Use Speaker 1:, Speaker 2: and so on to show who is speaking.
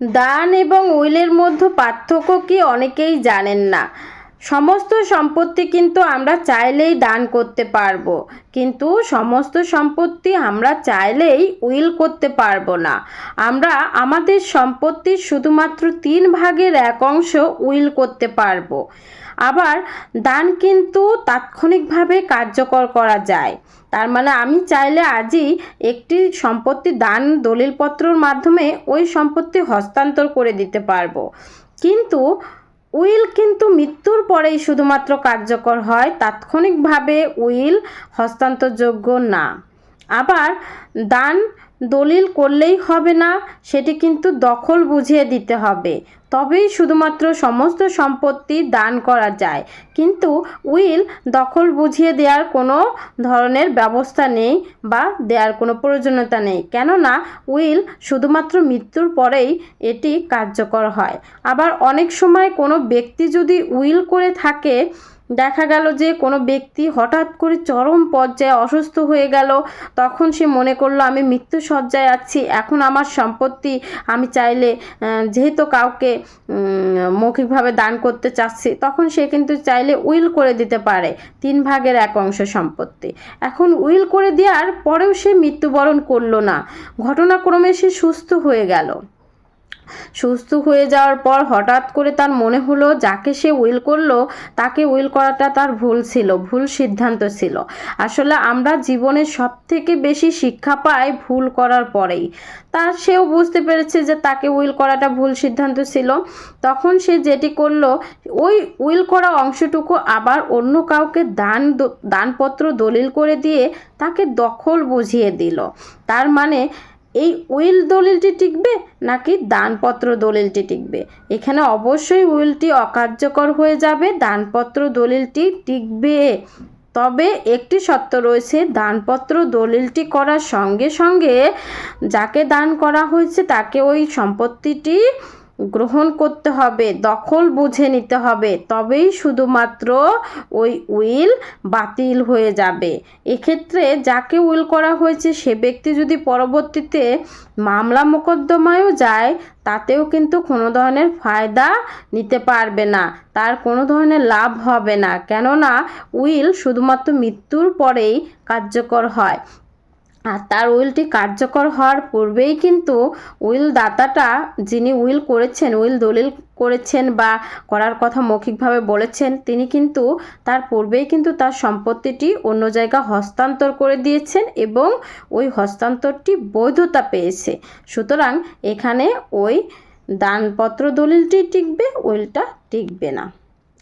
Speaker 1: দান এবং উইলের মধ্যে পার্থক্য কি অনেকেই জানেন না। সমস্ত সম্পত্তি কিন্তু আমরা চাইলেই দান করতে পারব। কিন্তু সমস্ত সম্পত্তি আমরা চাইলেই উইল করতে পারব না। আমরা আমাদের সম্পত্তির শুধুমাত্র তিন ভাগের এক অংশ উইল করতে পারব। আবার দান কিন্তু তাৎক্ষণিকভাবে কার্যকর করা যায়। তার মানে আমি চাইলে আজই একটি সম্পত্তি দান দলিলপত্রর মাধ্যমে ওই সম্পত্তি হস্তান্তর করে দিতে পারব। কিন্তু উইল কিন্তু মৃত্যুর পরেই শুধুমাত্র কার্যকর হয় তাৎক্ষণিকভাবে উইল হস্তান্তরযোগ্য না। আবার দান দলিল করলেই হবে না, সেটি কিন্তু দখল বুঝিয়ে দিতে হবে। তবেই শুধুমাত্র সমস্ত সম্পত্তি দান করা যায়। কিন্তু উইল দখল বুঝিয়ে দেওয়ার কোনো ধরনের ব্যবস্থা নেই বা দেওয়ার কোনো প্রয়োজনীয়তা নেই। কেননা উইল শুধুমাত্র মৃত্যুর পরেই এটি কার্যকর হয়। আবার অনেক সময় কোনো ব্যক্তি যদি উইল করে থাকে দেখা গেল যে কোনো ব্যক্তি হঠাৎ করে চরম পর্যায়ে অসুস্থ হয়ে গেল। তখন সে মনে করল, আমি মৃত্যু সজ্জায় আছি, এখন আমার সম্পত্তি আমি চাইলে যেহেতু কাউকে মৌখিকভাবে দান করতে চাচ্ছি, তখন সে কিন্তু চাইলে উইল করে দিতে পারে, তিন ভাগের এক অংশ সম্পত্তি। এখন উইল করে দেওয়ার পরেও সে মৃত্যুবরণ করল না। ঘটনাক্রমে সে সুস্থ হয়ে গেল। সুস্থ হয়ে যাওয়ার পর হঠাৎ করে তার মনে হলো যাকে সে উইল করল, তাকে উইল করাটা তার ভুল ছিল, ভুল সিদ্ধান্ত ছিল। আসলে আমরা জীবনে সব থেকে বেশি শিক্ষা পাই ভুল করার পরেই। তার সেও বুঝতে পেরেছে যে তাকে উইল করাটা ভুল সিদ্ধান্ত ছিল। তখন সে যেটি করল, ওই উইল করা অংশটুকু আবার অন্য কাউকে দান দানপত্র দলিল করে দিয়ে তাকে দখল বুঝিয়ে দিল। তার মানে এই উইল দলিলটি টিকবে নাকি দানপত্র দলিলটি টিকবে? এখানে অবশ্যই উইলটি অকার্যকর হয়ে যাবে, দানপত্র দলিলটি টিকবে। তবে একটি শর্ত রয়েছে, দানপত্র দলিলটি করার সঙ্গে সঙ্গে যাকে দান করা হয়েছে তাকে ওই সম্পত্তিটি গ্রহণ করতে হবে, দখল বুঝে নিতে হবে, তবেই শুধুমাত্র ওই উইল বাতিল হয়ে যাবে। এক্ষেত্রে যাকে উইল করা হয়েছে, সে ব্যক্তি যদি পরবর্তীতে মামলা মোকদ্দমায়ও যায়, তাতেও কিন্তু কোনো ধরনের ফায়দা নিতে পারবে না, তার কোনো ধরনের লাভ হবে না। কেননা উইল শুধুমাত্র মৃত্যুর পরেই কার্যকর হয়। আর তার উইলটি কার্যকর হওয়ার পূর্বেই কিন্তু উইল দাতাটা, যিনি উইল করেছেন, উইল দলিল করেছেন বা করার কথা মৌখিকভাবে বলেছেন, তিনি কিন্তু তার পূর্বেই কিন্তু তার সম্পত্তিটি অন্য জায়গা হস্তান্তর করে দিয়েছেন এবং ওই হস্তান্তরটি বৈধতা পেয়েছে। সুতরাং এখানে ওই দানপত্র দলিলটি টিকবে, উইলটা টিকবে না।